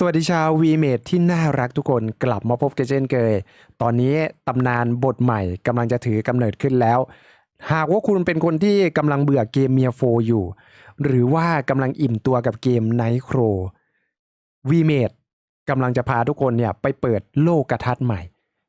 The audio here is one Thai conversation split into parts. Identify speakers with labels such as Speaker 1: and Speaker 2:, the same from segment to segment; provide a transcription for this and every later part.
Speaker 1: สวัสดีชาววีเมดที่น่ารักทุกคนกลับมาพบกันเช่นเคย ตอนนี้ตำนานบทใหม่กำลังจะถือกำเนิดขึ้นแล้ว หากว่าคุณเป็นคนที่กำลังเบื่อเกมเมียโฟอยู่ หรือว่ากำลังอิ่มตัวกับเกมไนท์โครวีเมดกำลังจะพาทุกคนเนี่ยไปเปิดโลกกระทัดใหม่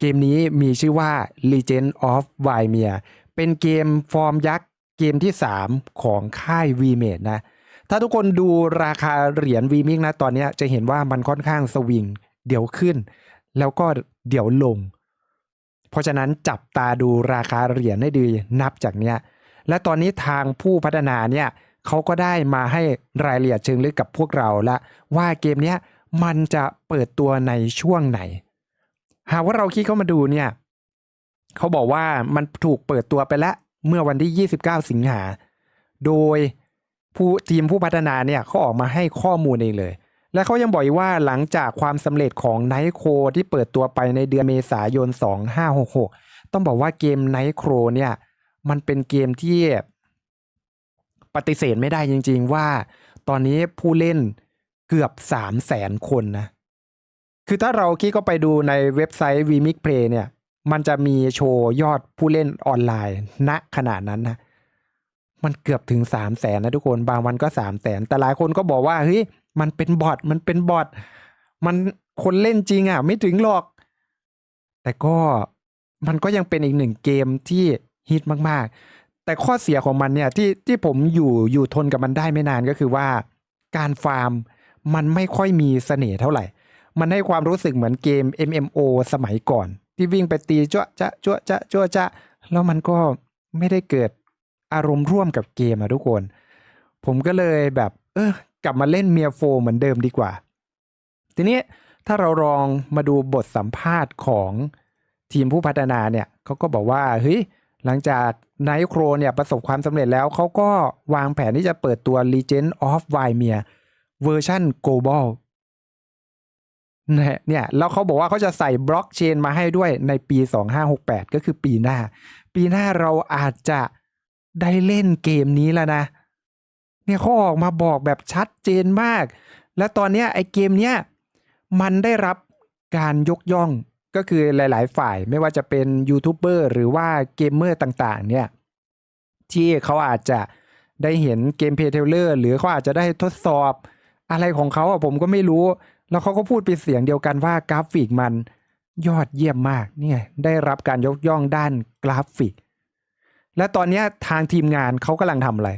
Speaker 1: เกมนี้มีชื่อว่า Legend of v i m e r เป็นเกมฟอร์มยักษ์เกมที่ 3 ของค่าย v m a d e นะ ถ้าทุกคนดูราคาเหรียญ v m i x นะตอนนี้จะเห็นว่ามันค่อนข้างสวิง เดี๋ยวขึ้น แล้วก็เดี๋ยวลง เพราะฉะนั้นจับตาดูราคาเหรียญให้ดีนับจากเนี้ย และตอนนี้ทางผู้พัฒนาเนี่ยเขาก็ได้มาให้รายละเอียดเชิงลึกกับพวกเราละว่าเกมเนี้ยมันจะเปิดตัวในช่วงไหน หากว่าเราคิดเข้ามาดูเนี่ยเขาบอกว่ามันถูกเปิดตัวไปแล้วเมื่อวันที่ 29 สิงหา โดย ผู้ทีมผู้พัฒนาเนี่ยเขาออกมาให้ข้อมูลเองเลย และเขายังบอกอีกว่าหลังจากความสำเร็จของ Night c r o ที่เปิดตัวไปในเดือนเมษายน 2566 ต้องบอกว่าเกม Night c r o เนี่ยมันเป็นเกมที่ปฏิเสธไม่ได้จริง ๆ ว่าตอนนี้ผู้เล่นเกือบ3 0 0แสนคนนะ คือถ้าเราคลิกเข้าไปดูในเว็บไซต์ vmix play เนี่ย มันจะมีโชว์ยอดผู้เล่นออนไลน์ณขนาดนั้นนะ มันเกือบถึง3 0 0แสนนะทุกคนบางวันก็3 0 0แสนแต่หลายคนก็บอกว่าเฮ้ยมันเป็นบอทมันเป็นบอทมันคนเล่นจริงอะ ไม่ถึงหรอก แต่ก็มันก็ยังเป็นอีกหนึ่งเกมที่ฮิตมากๆ แต่ข้อเสียของมันเนี่ยที่ที่ผมอยู่อยู่ทนกับมันได้ไม่นานก็คือว่า การฟาร์มมันไม่ค่อยมีเสน่ห์เท่าไหร่ มันให้ความรู้สึกเหมือนเกม MMO สมัยก่อน ที่วิ่งไปตีจ้วจะจ้วจะจ้วจะแล้วมันก็ไม่ได้เกิด อารมณ์ร่วมกับเกมอะทุกคน ผมก็เลยแบบ เออกลับมาเล่นเมียโฟเหมือนเดิมดีกว่า ทีนี้ถ้าเราลองมาดูบทสัมภาษณ์ของทีมผู้พัฒนาเนี่ยเขาก็บอกว่าเฮ้ยหลังจาก Night c r o เนี่ยประสบความสำเร็จแล้ว เขาก็วางแผนที่จะเปิดตัว Legend of v i m e r เวอร์ชัน global เนี่ยแล้วเขาบอกว่าเขาจะใส่บล็อกเชนมาให้ด้วยในปี 2568 ก็คือปีหน้า ปีหน้าเราอาจจะ ได้เล่นเกมนี้แล้วนะ เนี่ยเขาออกมาบอกแบบชัดเจนมาก และตอนเนี้ยไอเกมเนี้ยมันได้รับการยกย่องก็คือหลาย ๆ ฝ่ายไม่ว่าจะเป็นยูทูบเบอร์หรือว่าเกมเมอร์ต่าง ๆ เนี่ย ที่เขาอาจจะได้เห็นเกมเพลย์เทเลอร์หรือเขาอาจจะได้ทดสอบอะไรของเขาอะผมก็ไม่รู้ แล้วเขาก็พูดเป็นเสียงเดียวกันว่ากราฟิกมันยอดเยี่ยมมากเนี่ยได้รับการยกย่องด้านกราฟิก และตอนนี้ทางทีมงานเขากำลังทำอะไร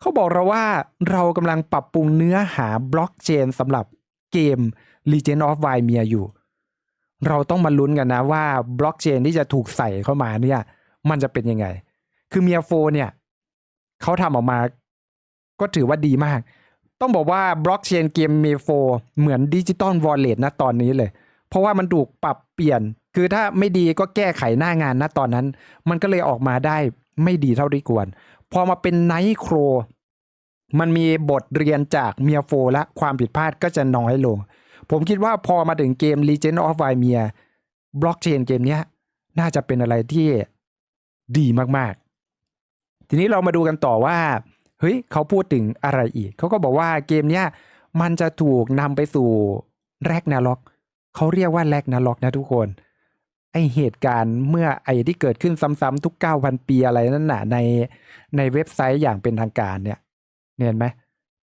Speaker 1: เขาบอกเราว่าเรากำลังปรับปรุงเนื้อหาบล็อกเชนสำหรับเกม Legend of v i m e r อยู่ เราต้องมาลุ้นกันนะว่าบล็อกเชนที่จะถูกใส่เข้ามาเนี่ย มันจะเป็นยังไง คือเมียโฟเนี่ยเขาทำออกมา ก็ถือว่าดีมาก ต้องบอกว่าบล็อกเชนเกมเมโฟเหมือนดิจิตอลวอลเล็ตนะตอนนี้เลย เพราะว่ามันถูกปรับเปลี่ยน คือถ้าไม่ดีก็แก้ไขหน้างานนะตอนนั้น มันก็เลยออกมาได้ ไม่ดีเท่าที่ควร พอมาเป็นไนท์โคร มันมีบทเรียนจากเมียโฟและความผิดพลาดก็จะน้อยลง ผมคิดว่าพอมาถึงเกม Legend of v i m e r บล็อกเชนเกมนี้น่าจะเป็นอะไรที่ดีมากๆ ทีนี้เรามาดูกันต่อว่า เฮ้ย เขาพูดถึงอะไรอีก เขาก็บอกว่าเกมเนี้ยมันจะถูกนำไปสู่แรกนาล็อก เขาเรียกว่าแรกนาล็อกนะทุกคน ไอเหตุการณ์เมื่อไอที่เกิดขึ้นซ้ำๆทุก9,000ปีอะไรนั่นน่ะในในเว็บไซต์อย่างเป็นทางการเนี่ยเห็นไหม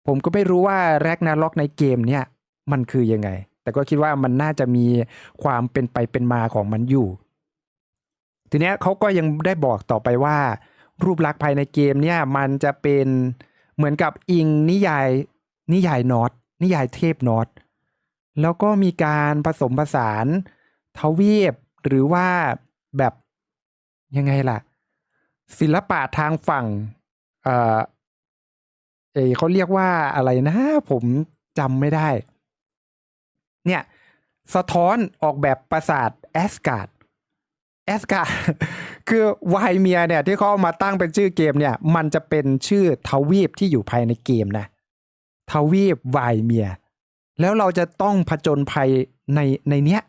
Speaker 1: ผมก็ไม่รู้ว่าแรกนาล็อกในเกมเนี่ยมันคือยังไง แต่ก็คิดว่ามันน่าจะมีความเป็นไปเป็นมาของมันอยู่ ทีเนี้ยเขาก็ยังได้บอกต่อไปว่า รูปลักษณ์ภายในเกมเนี่ยมันจะเป็นเหมือนกับอิงนิยายนิยายนอตนิยายเทพนอตแล้วก็มีการผสมผสานทวีป หรือว่าแบบยังไงล่ะ ศิลปะทางฝั่ง เออเอเขาเรียกว่าอะไรนะ ผมจำไม่ได้ เนี่ย สะท้อนออกแบบปราสาทแอสการ์ดแอสการ์ดคือไวเมียเนี่ย ที่เขาเอามาตั้งเป็นชื่อเกมเนี่ย มันจะเป็นชื่อทวีปที่อยู่ภายในเกมนะทวีปไวเมีย แล้วเราจะต้องผจญภัยในในเนี้ย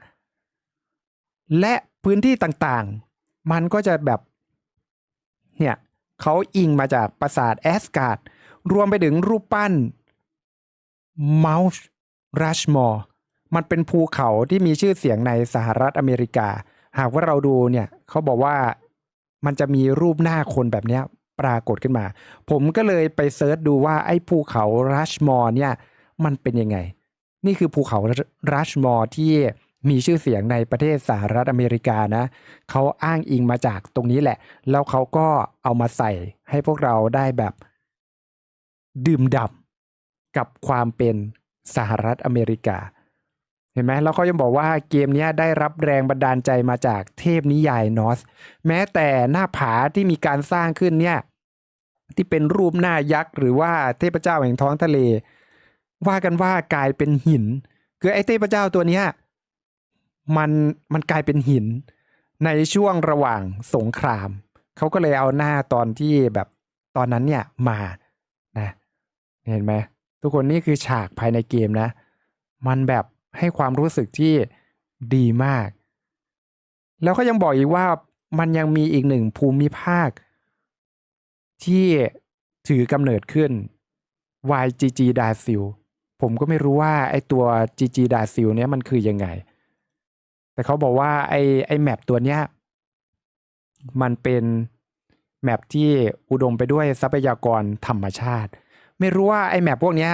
Speaker 1: และพื้นที่ต่างๆ มันก็จะแบบเนี่ยเขาอิงมาจากปราสาทแอสการ์ดรวมไปถึงรูปปั้นเมาส์รัชมอร์มันเป็นภูเขาที่มีชื่อเสียงในสหรัฐอเมริกา หากว่าเราดูเนี่ยเขาบอกว่ามันจะมีรูปหน้าคนแบบนี้ปรากฏขึ้นมา ผมก็เลยไปเซิร์ชดูว่าไอ้ภูเขารัชมอร์เนี่ยมันเป็นยังไง นี่คือภูเขารัชมอร์ที่ มีชื่อเสียงในประเทศสหรัฐอเมริกานะเขาอ้างอิงมาจากตรงนี้แหละ แล้วเขาก็เอามาใส่ให้พวกเราได้แบบดื่มด่ำกับความเป็นสหรัฐอเมริกา เห็นไหมแล้วเขายังบอกว่าเกมนี้ได้รับแรงบันดาลใจมาจากเทพนิยายนอส แม้แต่หน้าผาที่มีการสร้างขึ้นเนี่ยที่เป็นรูปหน้ายักษ์หรือว่าเทพเจ้าแห่งท้องทะเล ว่ากันว่ากลายเป็นหิน คือไอ้เทพเจ้าตัวเนี้ย มันมันกลายเป็นหินในช่วงระหว่างสงคราม เขาก็เลยเอาหน้าตอนที่แบบตอนนั้นเนี่ยมานะเห็นไหมทุกคนนี่คือฉากภายในเกมนะ มันแบบให้ความรู้สึกที่ดีมาก แล้วก็ยังบอกอีกว่ามันยังมีอีกหนึ่งภูมิภาค ที่ถือกำเนิดขึ้น YGG ดาซิลผมก็ไม่รู้ว่าไอตัว GG ดาซิลเนี้ยมันคือยังไง แต่เขาบอกว่าไอไอแมปตัวเนี้ยมันเป็นแมปที่อุดมไปด้วยทรัพยากรธรรมชาติ ไม่รู้ว่าไอแมปพวกเนี้ย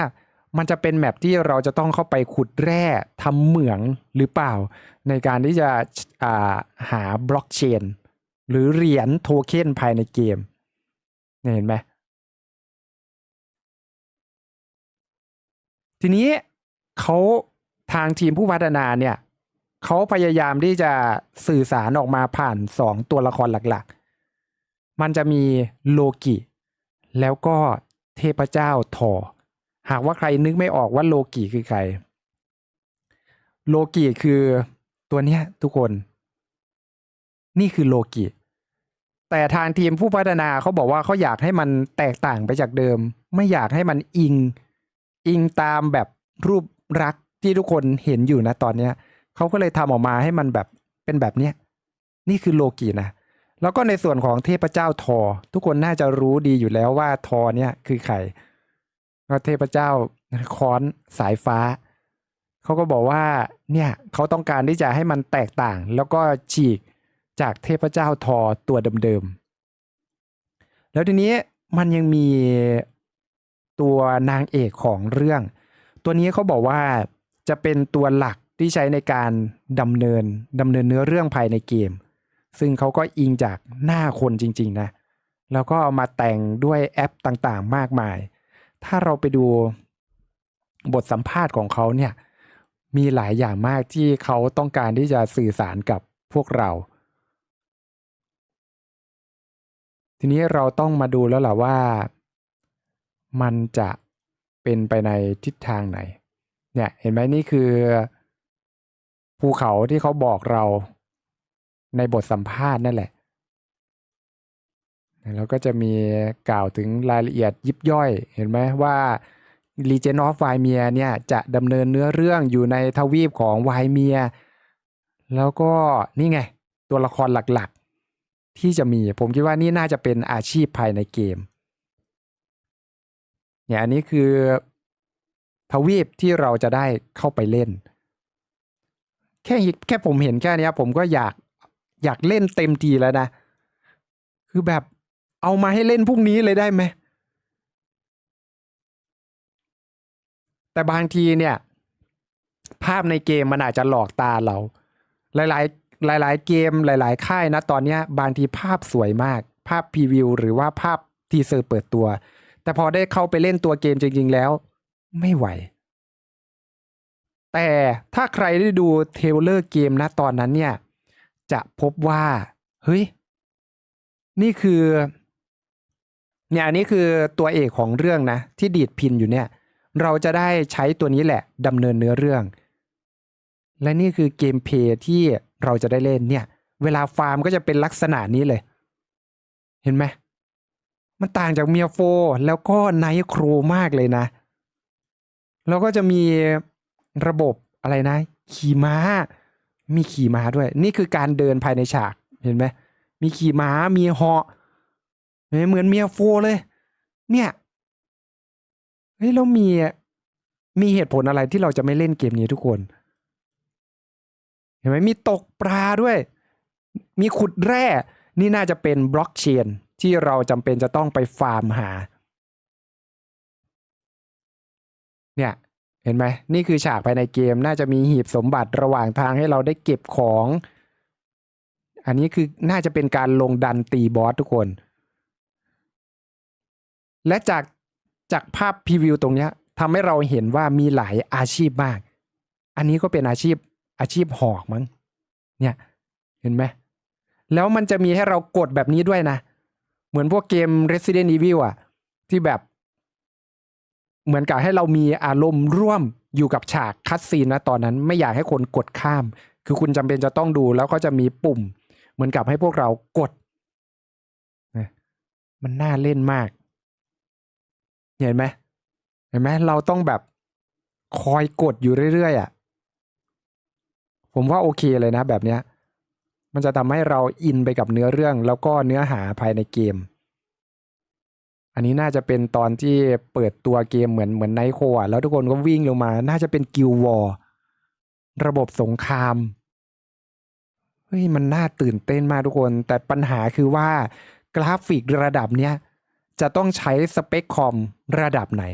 Speaker 1: มันจะเป็นแมปที่เราจะต้องเข้าไปขุดแร่ทำเหมืองหรือเปล่า ในการที่จะาหาบล็อกเชนหรือเหรียญโทเค็นภายในเกมเห็นไหมทีนี้เขาทางทีมผู้พัฒนาเนี่ย เขาพยายามที่จะสื่อสารออกมาผ่านสองตัวละครหลักๆ มันจะมีโลกิ แล้วก็เทพเจ้าทอหากว่าใครนึกไม่ออกว่าโลกิคือใคร โลกิคือตัวเนี้ยทุกคน นี่คือโลกิ แต่ทางทีมผู้พัฒนาเขาบอกว่าเขาอยากให้มันแตกต่างไปจากเดิม ไม่อยากให้มันอิง อิงตามแบบรูปรักษณ์ที่ทุกคนเห็นอยู่นะตอนเนี้ย เขาก็เลยทำออกมาให้มันแบบเป็นแบบเนี้ยนี่คือโลกินะ แล้วก็ในส่วนของเทพเจ้าทอ ทุกคนน่าจะรู้ดีอยู่แล้วว่าทอเนี่ยคือใครก็เทพเจ้าค้อนสายฟ้า เขาก็บอกว่าเนี่ยเขาต้องการที่จะให้มันแตกต่าง แล้วก็ฉีกจากเทพเจ้าทอตัวเดิมๆ แล้วทีนี้มันยังมีตัวนางเอกของเรื่อง ตัวนี้เขาบอกว่าจะเป็นตัวหลัก ที่ใช้ในการดำเนินดำเนินเนื้อเรื่องภายในเกม ซึ่งเขาก็อิงจากหน้าคนจริง ๆ นะ แล้วก็เอามาแต่งด้วยแอปต่างๆ มากมาย ถ้าเราไปดูบทสัมภาษณ์ของเขาเนี่ยมีหลายอย่างมากที่เขาต้องการที่จะสื่อสารกับพวกเรา ทีนี้เราต้องมาดูแล้วล่ะว่า มันจะเป็นไปในทิศทางไหน เนี่ยเห็นไหมนี่คือ ภูเขาที่เขาบอกเราในบทสัมภาษณ์นั่นแหละ แล้วก็จะมีกล่าวถึงรายละเอียดยิบย่อยเห็นไหมว่า Legend of w y m e r เนี่ยจะดำเนินเนื้อเรื่องอยู่ในทวีปของ w y m e r แล้วก็นี่ไง ตัวละครหลักๆ ที่จะมีผมคิดว่านี่น่าจะเป็นอาชีพภายในเกมเนี่ยอันนี้คือทวีปที่เราจะได้เข้าไปเล่น แค่แค่ผมเห็นแค่นี้ผมก็อยากอยากเล่นเต็มทีแล้วนะ คือแบบเอามาให้เล่นพรุ่งนี้เลยได้ไหม แต่บางทีเนี่ย ภาพในเกมมันอาจจะหลอกตาเรา หลายๆหลายเกมหลาย ๆ ค่ายนะตอนนี้บางทีภาพสวยมาก ภาพพรีวิวหรือว่าภาพทีเซอร์เปิดตัว แต่พอได้เข้าไปเล่นตัวเกมจริง ๆ แล้ว ไม่ไหว แต่ถ้าใครได้ดูเทเลอร์เกมนะตอนนั้นเนี่ย จะพบว่า เฮ้ย นี่คือ เนี่ยอันนี้คือตัวเอกของเรื่องนะ ที่ดีดพินอยู่เนี่ย เราจะได้ใช้ตัวนี้แหละดำเนินเนื้อเรื่อง และนี่คือเกมเพย์ที่เราจะได้เล่นเนี่ย เวลาฟาร์มก็จะเป็นลักษณะนี้เลย เห็นไหมมันต่างจากเมียโฟแล้วก็ไนโครมากเลยนะ แล้วก็จะมี ระบบอะไรนะ ขี่ม้า มีขี่ม้าด้วย นี่คือการเดินภายในฉากเห็นไหมมีขี่ม้ามีเหาะเหมือนเมียโฟเลย เนี่ยเฮ้ยแล้วมีมีเหตุผลอะไรที่เราจะไม่เล่นเกมนี้ทุกคน เห็นไหมมีตกปลาด้วย มีขุดแร่นี่น่าจะเป็นบล็อกเชนที่เราจำเป็นจะต้องไปฟาร์มหา เนี่ย เห็นไหมนี่คือฉากภายในเกมน่าจะมีหีบสมบัติระหว่างทางให้เราได้เก็บของ อันนี้คือน่าจะเป็นการลงดันตีบอสทุกคน และจากจากภาพพรีวิวตรงนี้ทำให้เราเห็นว่ามีหลายอาชีพมาก อันนี้ก็เป็นอาชีพอาชีพหอกมั้งเนี่ยเห็นไหมแล้วมันจะมีให้เรากดแบบนี้ด้วยนะ เหมือนพวกเกม Resident Evil อะที่แบบ เหมือนกับให้เรามีอารมณ์ร่วมอยู่กับฉากคัดซีนนะตอนนั้นไม่อยากให้คนกดข้าม คือคุณจำเป็นจะต้องดูแล้วก็จะมีปุ่ม เหมือนกับให้พวกเรากดนะมันน่าเล่นมาก เห็นไหมเห็นไหมเราต้องแบบคอยกดอยู่เรื่อยๆอะ ผมว่าโอเคเลยนะแบบเนี้ย มันจะทำให้เราอินไปกับเนื้อเรื่องแล้วก็เนื้อหาภายในเกม อันนี้น่าจะเป็นตอนที่เปิดตัวเกมเหมือนเหมือนไนโคอะแล้วทุกคนก็วิ่งลงมา น่าจะเป็นกิลวอร์ระบบสงครามเฮ้ยมันน่าตื่นเต้นมากทุกคน แต่ปัญหาคือว่ากราฟิกระดับเนี้ยจะต้องใช้สเปคคอมระดับไหน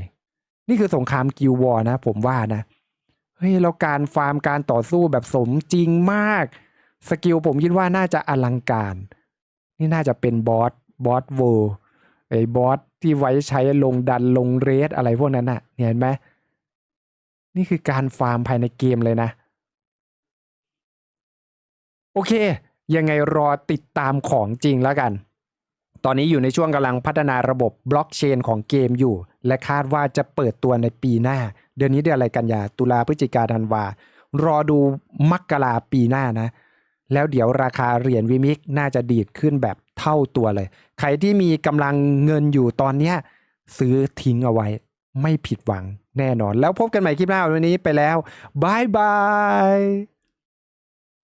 Speaker 1: นี่คือสงครามกิลวอร์นะ ผมว่านะเฮ้ยแล้วการฟาร์มการต่อสู้แบบสมจริงมาก สกิลผมคิดว่าน่าจะอลังการ นี่น่าจะเป็นบอสบอสเวอร์ ไอ้บอสที่ไว้ใช้ลงดันลงเรสอะไรพวกนั้นน่ะเห็นไหมนี่คือการฟาร์มภายในเกมเลยนะ โอเค ยังไงรอติดตามของจริงแล้วกัน ตอนนี้อยู่ในช่วงกำลังพัฒนาระบบบล็อกเชนของเกมอยู่ และคาดว่าจะเปิดตัวในปีหน้า เดือนนี้เดือนอะไรกันยา ตุลาพฤศจิกาธันวา รอดูมกราปีหน้านะ แล้วเดี๋ยวราคาเหรียญวิมิกน่าจะดีดขึ้นแบบ เท่าตัวเลย ใครที่มีกำลังเงินอยู่ตอนเนี้ยซื้อทิ้งเอาไว้ไม่ผิดหวังแน่นอน แล้วพบกันใหม่คลิปหน้าวันนี้ไปแล้วบายบาย